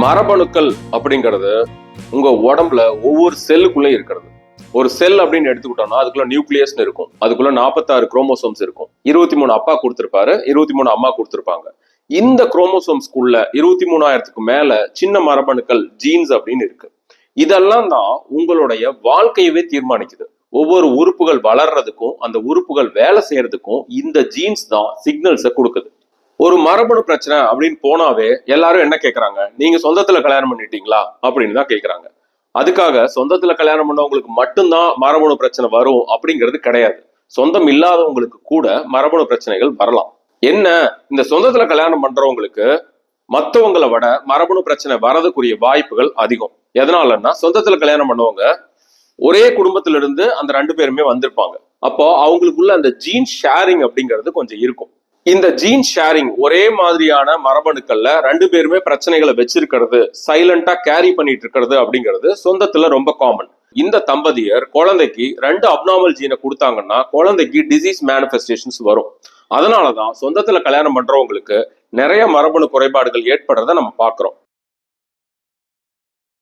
மரபணுக்கள் அப்படிங்கிறது உங்க உடம்புல ஒவ்வொரு செல்லுக்குள்ளே இருக்கிறது. ஒரு செல் அப்படின்னு எடுத்துக்கிட்டோம்னா அதுக்குள்ள நியூக்ளியஸ் இருக்கும். அதுக்குள்ள நாற்பத்தாறு குரோமோசோம்ஸ் இருக்கும். இருபத்தி மூணு அப்பா கொடுத்திருப்பாரு இருபத்தி மூணு அம்மா கொடுத்திருப்பாங்க. இந்த குரோமோசோம்ஸ்குள்ள இருபத்தி மூணாயிரத்துக்கு மேல சின்ன மரபணுக்கள் ஜீன்ஸ் அப்படின்னு இருக்கு. இதெல்லாம் தான் உங்களுடைய வாழ்க்கையவே தீர்மானிக்குது. ஒவ்வொரு உறுப்புகள் வளர்றதுக்கும் அந்த உறுப்புகள் வேலை செய்யறதுக்கும் இந்த ஜீன்ஸ் தான் சிக்னல்ஸை கொடுக்குது. ஒரு மரபணு பிரச்சனை அப்படின்னு போனாவே எல்லாரும் என்ன கேட்கறாங்க நீங்க சொந்தத்துல கல்யாணம் பண்ணிட்டீங்களா? அப்படின்னு தான் கேட்கறாங்க அதுக்காக சொந்தத்துல கல்யாணம் பண்ணவங்களுக்கு மட்டும்தான் மரபணு பிரச்சனை வரும் அப்படிங்கிறது கிடையாது. சொந்தம் இல்லாதவங்களுக்கு கூட மரபணு பிரச்சனைகள் வரலாம். என்ன? இந்த சொந்தத்துல கல்யாணம் பண்றவங்களுக்கு மற்றவங்களை விட மரபணு பிரச்சனை வரதுக்குரிய வாய்ப்புகள் அதிகம். எதனாலன்னா சொந்தத்துல கல்யாணம் பண்ணவங்க ஒரே குடும்பத்துல இருந்து அந்த ரெண்டு பேருமே வந்திருப்பாங்க. அப்போ அவங்களுக்குள்ள அந்த ஜீன் ஷேரிங் அப்படிங்கிறது கொஞ்சம் இருக்கும். இந்த ஜீன் ஷேரிங் ஒரே மாதிரியான மரபணுக்கள்ல ரெண்டு பேருமே பிரச்சனைகளை வச்சிருக்கிறது சைலண்டா கேரி பண்ணிட்டு இருக்கிறது அப்படிங்கிறது சொந்தத்துல ரொம்ப காமன் இந்த தம்பதியர் குழந்தைக்கு ரெண்டு அப்னாமல் ஜீனை கொடுத்தாங்கன்னா குழந்தைக்கு டிசீஸ் மேனிஃபெஸ்டேஷன்ஸ் வரும். அதனாலதான் சொந்தத்துல கல்யாணம் பண்றவங்களுக்கு நிறைய மரபணு குறைபாடுகள் ஏற்படுறத நம்ம பாக்குறோம்